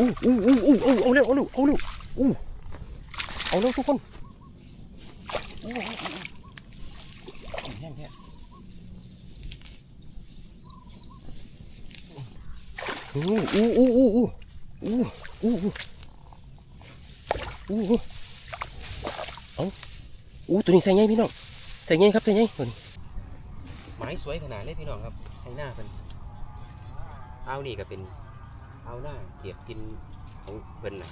อู้อู้อู้อู้อู้เอาเร็วเอาเร็วเอาเร็วอู้เอาเร็วทุกคนอู้อู้อู้อู้แห้งแห้งอู้อู้อู้อู้อู้อู้อู้อู้อู้เอาอู้ตัวนี้ใส่ไงพี่น้องใส่ไงครับใส่ไงตัวนี้ไม้สวยขนาดเลยพี่น้องครับให้หน้าเป็นเอานี่ก็เป็น เอาหน้าเกียบกินของเพิ่นนะ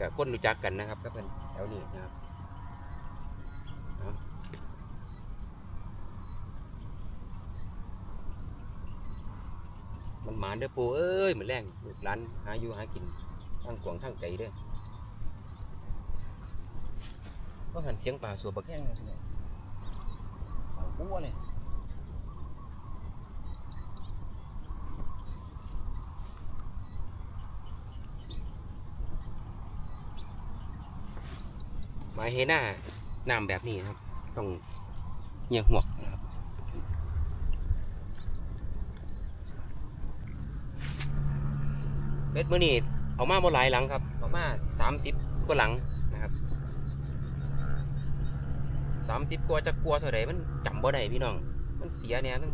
กับคนรู้จักกันนะครับกับเพิ่นแถวนี้นะครับมันหมานเด้อปูเอ้ยเหมือนแรงลูกหลานหาอยู่หากินทั้งกวางทั้งไก่เด้อก็หันเสียงป่าสัวบักแห้งเลยทีเดียวเอาบัวเลย หมายเฮน่าน้ำแบบนี้นะครับ ต้องเงี่ยหวกนะครับเบ็ดมือนี่เอามาบ่หลายหลังครับเอามาสามสิบกว่าหลังนะครับสามสิบกว่าจะกลัวเท่าไรมันจำบ่ได้พี่น้อง มันเสียเนี่ยนึง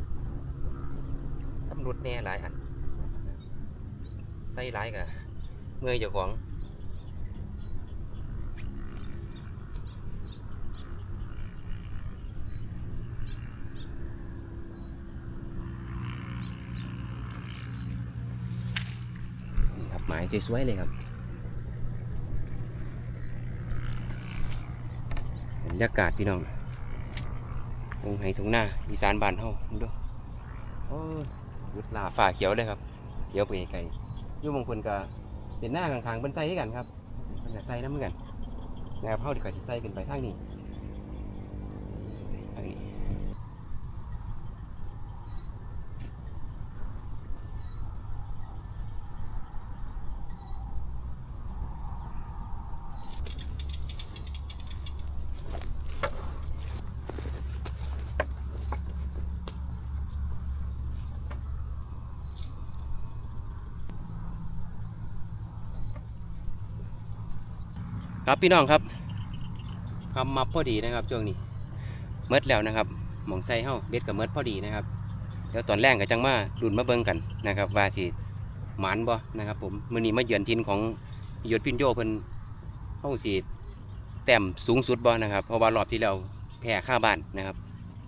ตำรวจแน่หลายอันใส่หลายกะเมื่อยเจ้าของ นี่ครับ หมายสวยๆเลยครับบรรยากาศพี่น้องตรงไหทงหน้าอีสานบ้านเฮาดูโอ้ยุดลาฝ่าเขียวเลยครับ เขียวไปไกลยู่บางคนก็เป็นหน้าข้างๆเป็นไส้ให้กันครับเป็นก็ไส้น้ำเหมือนกันนะครับเฮาดีกว่าจะไส้กันไปทางนี้ทางนี้ ครับพี่น้องครับทำมาพอดีนะครับช่วงนี้เมดแล้วนะครับหมองไส้เฮาเบ็ดกับเมดพอดีนะครับเดี๋ยวตอนแรกก็จังมาดุนมาเบิ่งกันนะครับว่าสิหมานบ่นะครับ ผมมือนี้มาเยือนทินของยศพินโยเพิ่นเฮาสิแต้มสูงสุดบ่นะครับเพราะว่ารอบที่แล้วแพ้ค่าบ้านนะครับ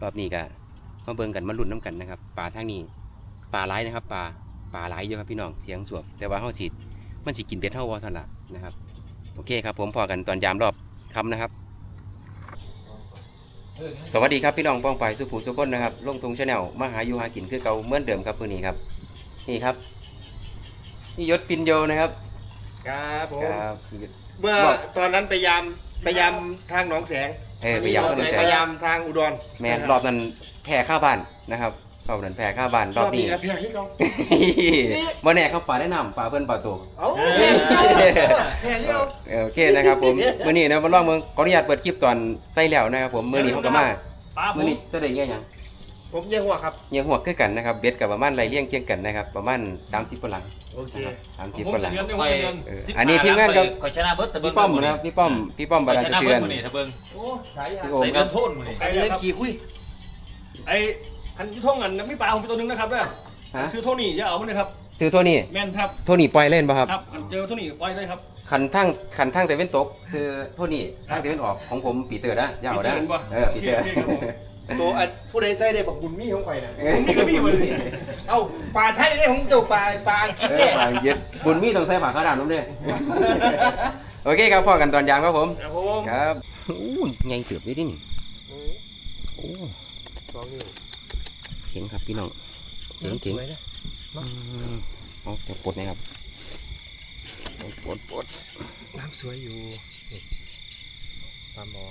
รอบนี้ก็มาเบิ่งกันมาลุ้นน้กันนะครับป่าทางนี้ป่าหลายนะครับป่าป่าหลายอะครับพี่น้องเสียงสวบแต่ว่าเฮาสิมันสิกินเบ็ดเฮาบ่เท่านั้นละนะครับ โอเคครับผมพอกันตอนยามรอบคำนะครับ สวัสดีครับพี่น้องป้องไปสุภูสุคนนะครับลงทุงชาแนลมาหาอยู่หากินคือเก่าเหมือนเดิมครับพื้นนี้ครับนี่ครับนี่ยศปินโยนะครับครับผมครับยศเมื่อบอกตอนนั้นไปยามไปยามทางหนองแสงเออไปยามต้นแสไปงยามทางอุดรแมนรอบนั้นแพ้ข้าวบ้านนะครับ รอบนั้นแพ้ข้าวบ้านรอบนี้ก็เพียงให้เขาบ่แน่เขาป่าได้นำป่าเพิ่นป่าตกเอ้าเพียงให้เขาเพียงให้เขาเออโอเคนะครับผมมื้อนี้นะมาลองเมืองขออนุญาตเปิดคลิปตอนใส่แล้วนะครับผมมื้อนี้เขาก็มาป้าผมื้อมนี้จะได้เงี้ยหยังผมเยี่ยหัวครับเงี้ยหัวคือกันนะครับเบ็ดกับประมาณไรเลี้ยงเคียงกันนะครับประมาณ30กว่าหลังโอเคสามสิบผมกว่าหลังเดือนเดียวไปเดือนเออสิบอันนี้ห้ทีมงานครับคอยชนะเบิร์ตแต่เบิ้พี่ป้อมนะครับพี่ป้อมพี่ป้อมบาดาลชสะนะเทืเบิอร์นตมือนี่ถ้าเบิ้งโอ้สายยาพี่โอมใส่คเงิรับนโทษมือนี่ใครเลี้ยงขี่คุยไอ้ คันยุท่องกันไม่ปลาผมเป็นตัวหนึงนะครับเด้อฮะชื่อโทนี่อย่าเอามันเลยครับ ซื้อโทนี่แม่นครับ โทนี่ปล่อยเล่นป่ะครับ ครับอันเจอโทนี่ปล่อยเลยครับ ขันทั้งขันทั้งแต่เว้นตก ซื้อโทนี่ทั้งแต่เว้นออกของผมปีเตอร์นะอย่าเอานะปีเตอร์เห็นปะเออปีเตอร์โอเคครับผม ตัวอันผู้ใดใส่ได้บักบุญมีของข่อยน่ะเออผมมีก็มีมาเลย เอ้าปลาไทยได้ของเจ้าปลาปลาอังกฤษเออเนี่ย ฝากเย็ดบุญมีต้องใส่ฝากกระดาษน้ำด้วย โอเคครับพอกันตอนยามครับผม ครับผม ครับ โอ้ยไงเกือบได้ดินี่โอ้สองนิ้วเข็งครับพี่น้องเข็งเข็งสวยนะอืมเอาจะปลดนะครับปลดปลดปลดน้ำสวยอยู่นี่ปลาหมอ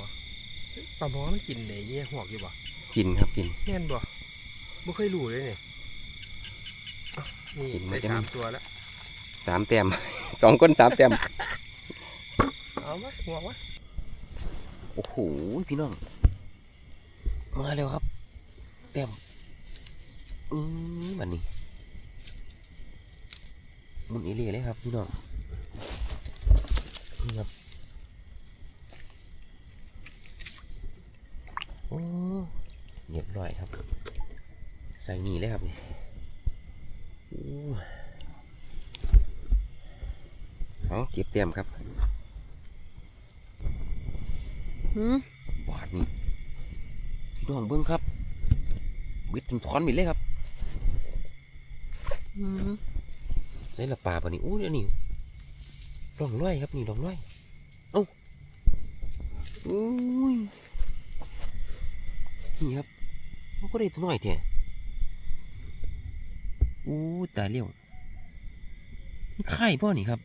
ปลาหมอมันกินไหนเยี่ยหวกอยู่บ่กินครับกินแม่นบ่บ่เคยรู้เลยนี่เอ้านี่กินมาได้จะสามมีตัวแล้วสามแต้มสองคนสามแต้มเอาวะหวกวะโอ้โหพี่น้องมาเร็วครับแต้ม อืมบันนี้มุนอีเล่เลยครับพี่น้องนี่ครับโอ้เรียบร้อยครับ ใส่นี่เลยครับนี่โอ้เอาเก็บเตรียมครับหืมบาดนี่พี่น้องเบิ้งครับวิดจนถอนหมิดเลยครับหืม ใส่ละปลาปะนี่อู้เดี๋ยวนี่ดองน้อยครับนี่ดองน้อยเอ้าอุ้ยนี่ครับมันก็ได้ตัวน้อยแท้อู้ตายเลี้ยวมันไข่ป่ะนี่ครับ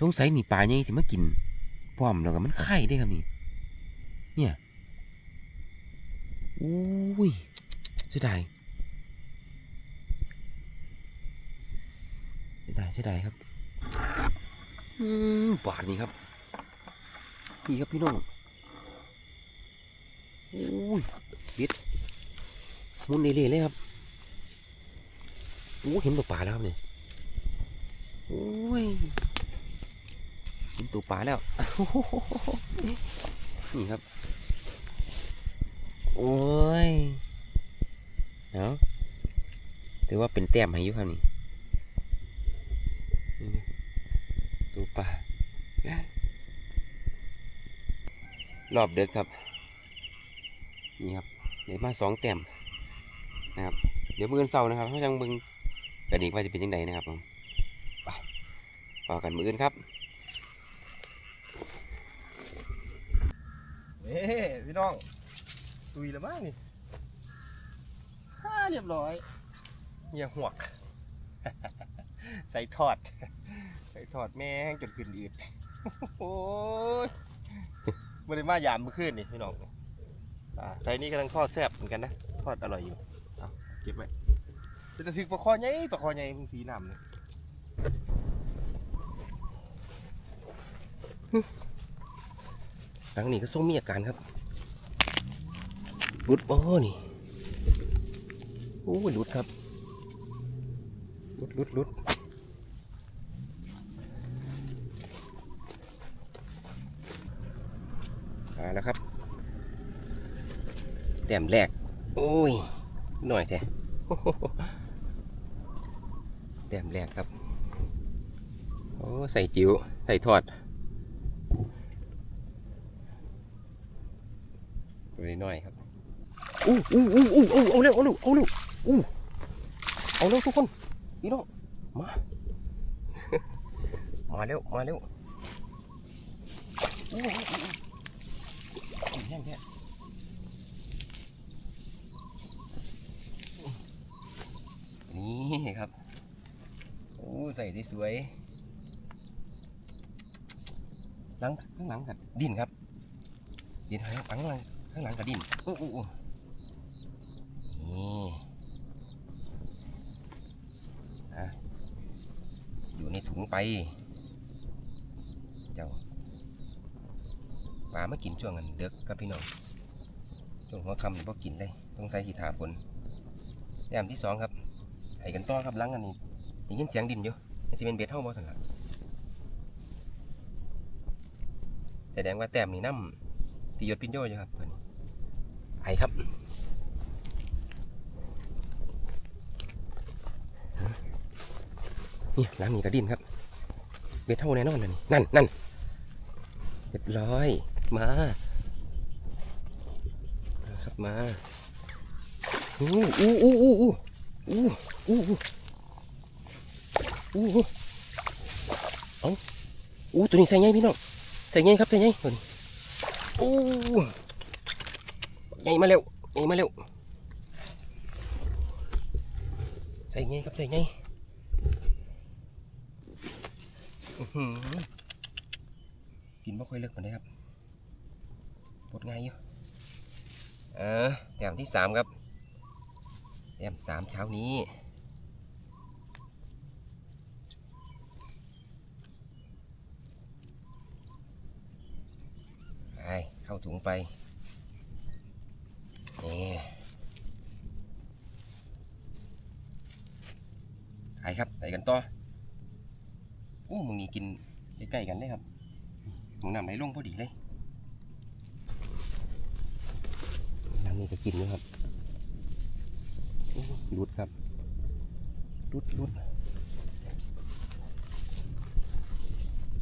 สงสัยนี่ปลาใหญ่สิมากินพร้อมแล้วก็มันไข่ได้ครับนี่เนี่ยอุ้ยเสียดาย เสียดายครับอืมบาทนี้ครับนี่ครับพี่น้องโอ้ยบิดมุนเอเล่เลยครับโอ้เห็นตัวปลาแล้วครับเนี่ยโอ้ยเห็นตัวปลาแล้วนี่ครับ โอ้ยเอาะถือว่าเป็นแต้มให้ยุครับนี่นะ ตัวปลารอบเด็กครับ นี่ครับเดี๋ยวมาสองแต้มนะครับ เดี๋ยวมืออนเสาร์นะครับเขาจังเบึงกระดิ่งว่าจะเป็นยังไงนะครับผมไปต่อกันมืออื่นครับเอ้พี่น้องตุยแล้วมั้งนี่ฮ่าเรียบร้อยเงียหวก ใส่ทอด ใส่ทอดแม่แห้งจนขึ้นอืดโอ้ยบริมายามเมื่อคืนนี่พี่น้องอ่าไทยนี่กำลังทอดแซ่บเหมือนกันนะทอดอร่อยอยู่เอาเก็บไว้จะถึกปลาคอใหญ่ปลาคอใหญ่มึงสีน้ำเลยหลังนี้ก็ส่งมีอาการครับหลุดโอ้นี่โอ้ยหลุดครับหลุดหลุดหลุด มาแล้วครับ แต้มแรก โอ้ย หน่อยแท้แต้มแรกครับ โอ้ ใส่จิ๋ว ใส่ทอด ตัวน้อยๆครับอู้อู้อู้อู้อู้เอาเร็วเอาเร็วเอาเร็วอู้เอาเร็วทุกคนพี่น้องมา มาเร็ว มาเร็วอู้อู้อู้อู้ แห้งแห้งนี่ครับโอ้ใส่ได้สวยหลังข้างหลังกัดดินครับ ดินข้างหลังข้างหลังข้างหลังกระดิ่นอู้อู้อู้นี่อะอยู่ในถุงไป เจ้าปลามากินช่วงกันเด็กครับพี่น้องช่วงหัวคำนี่พอกินเลยต้องใส่ขีถาฝนแต้มที่สองครับให้กันต่อครับหลังอันนี้ได้ยินเสียงดินอยู่นี่สิเป็นเบ็ดเท่าบ่สันละแสดงว่าแต้มนี่น้ำพิยศพินโยอยู่ครับตัวนี้ไปครับนี่ล้างนี่กระดินครับ เบ็ดเท่าแน่นอนเลยนี่นั่นนั่นเรียบร้อย มามาครับมาอู้อู้อู้อู้อู้อู้อู้อู้อู้อู้เอาอู้ตัวนี้ใส่ไงพี่น้องใส่ไงครับใส่ไงตัวนี้อู้ใหญ่มาเร็วใหญ่มาเร็วใส่ไงครับใส่ไงอื้อหือกินไม่ค่อยเลิกมันเลยครับ ปวดง่ายอยู่เออแต้มที่สามครับแต้มสามเช้านี้ไปเข้าถุงไปนี่ไปครับไปกันต่ออ้มึงนี่กินใกล้ๆกันเลยครับมึงนำไหลลงพอดีเลย น้ำนี่ก็กินอยู่ครับโอ้หลุดครับหลุดหลุด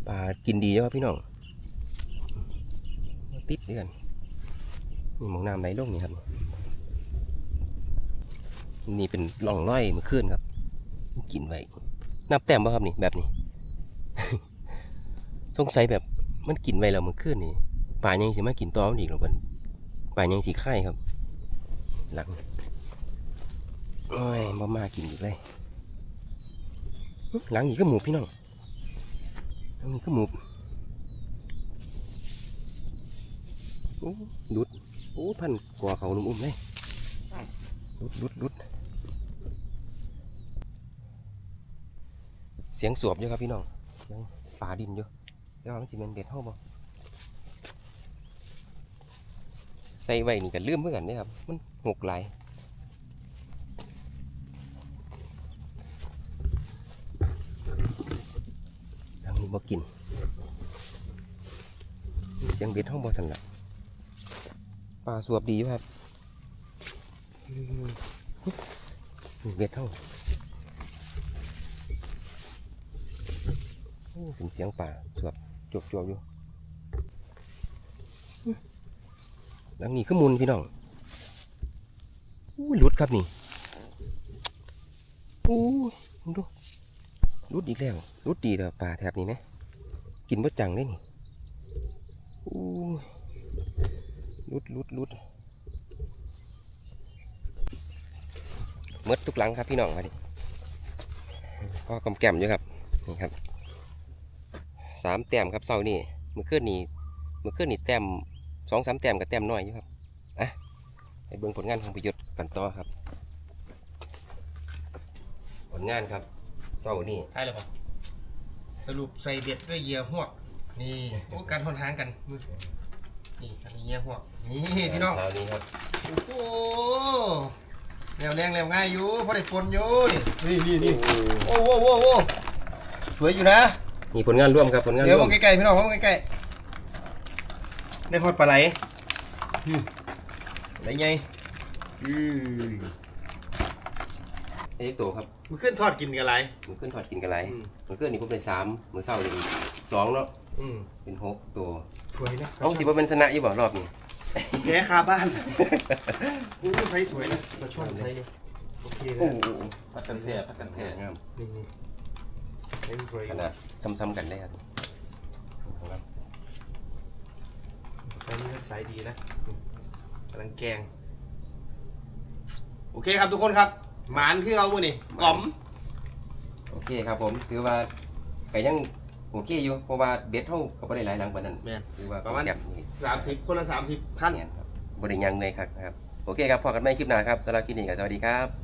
ปลากินดีเยอะครับพี่น้องติดด้วยกันนี่หมองน้ำไหลลงนี่ครับ นี่เป็นร่องร้อยเมื่อคืนครับ กินไว้นับแต้มป่ะครับนี่แบบนี้ สงสัยแบบมันกินไว้แล้วเมื่อคืนนี่ป่ายังสิมากินต่อมันอีกหรอเพิ่นป่ายังสิไข่ครับ หลังโอ้ยบ่มากินอีกเลยหลังอีกก็หมูพี่น้องหลังนี้ก็หมูโอ้ดุดโอ้พันกว่าเขาลุมอุ้มเลยดุดดุดดุดเสียงสวบอยู่ครับพี่น้องเสียงฝาดินอยู่เดี๋ยวมันสิเป็นเบ็ดเฮาบ่ ใส่ไว้นี่ก็ลืมเพื่อกันเด้ครับ มันหกไหลทางนี้บ่กิน เสียงเบ็ดเฮาบ่ทันละปลาสวบดีอยู่ครับเบ็ดเฮาโอ้เป็นเสียงป่าสวบจวบจบอยู่อื้อ หลังนี้ก็มุนพี่น้องอู้หลุดครับนี่อู้ดูหลุดอีกแล้วหลุดดีแต่ป่าแถบนี้ไหมกินบ่จังได้นี่อู้หลุดหลุดหลุดหมดทุกหลังครับพี่น้องมาดิก็กำแกมอยู่ครับนี่ครับสามแต้มครับเสาร์นี่มือขึ้นนี่มือขึ้นนี่แต้ม สองสามแต้มกับแต้มน้อยอยู่ครับอะไปเบิ่งผลงานของประยุทธ์กันต่อครับ ผลงานครับเสาร์นี่ใช่เลยปะสรุปใส่เบ็ดด้วยเหยื่อหวกนี่โอ้การทนทางกันนี่อันนี้เหยื่อหวกนี่พี่น้องเช้านี้ครับโอ้โหแนวแรงแนวง่ายอยู่เพราะได้ฝนอยู่นี่นี่นี่โอ้โหโอ้โหสวยอยู่นะนี่ผลงานร่วมครับผลงานเดี๋ยวร่วม มองใกล้ๆพี่น้องมองใกล้ๆ ได้ฮอดปลาไหลอืมไหลไงอือเอ็กโตครับมันขึ้นทอดกินกันไร มือขึ้นถอดกินกันไรอืม มือขึ้นนี่ผมเป็นสามมือเศร้านี่อีกสองเนาะอืมเป็นหกตัวสวยนะเอาสิบ่เป็นชนะอยู่บ่รอบนี้แพ้คาบ้านอู้ไซส์สวยนะมาชอบไซส์นี้โอเคโอ้นะโหพักกันแท้พักกันแท้งามนี่นี่ไซส์สวยขนาดซ้ำๆกันเลยครับ ไซส์นี้ไซส์ดีนะกำลังแกง โอเคครับทุกคนครับ หมานคือเอามือนี่กล่อม โอเคครับผมถือว่าก็ยังโอเคอยู่เพราะว่าเบ็ดเท่าก็บ่ได้หลายหลังปานนั้นแม่น ถือว่าประมาณแก็บนี่สามสิบคนละสามสิบพัน เนี่ยครับบริยังเลยครับนะครับ โอเคครับพอกันไม่คลิปหน้าครับสำหรับคลิปนี้ก็สวัสดีครับ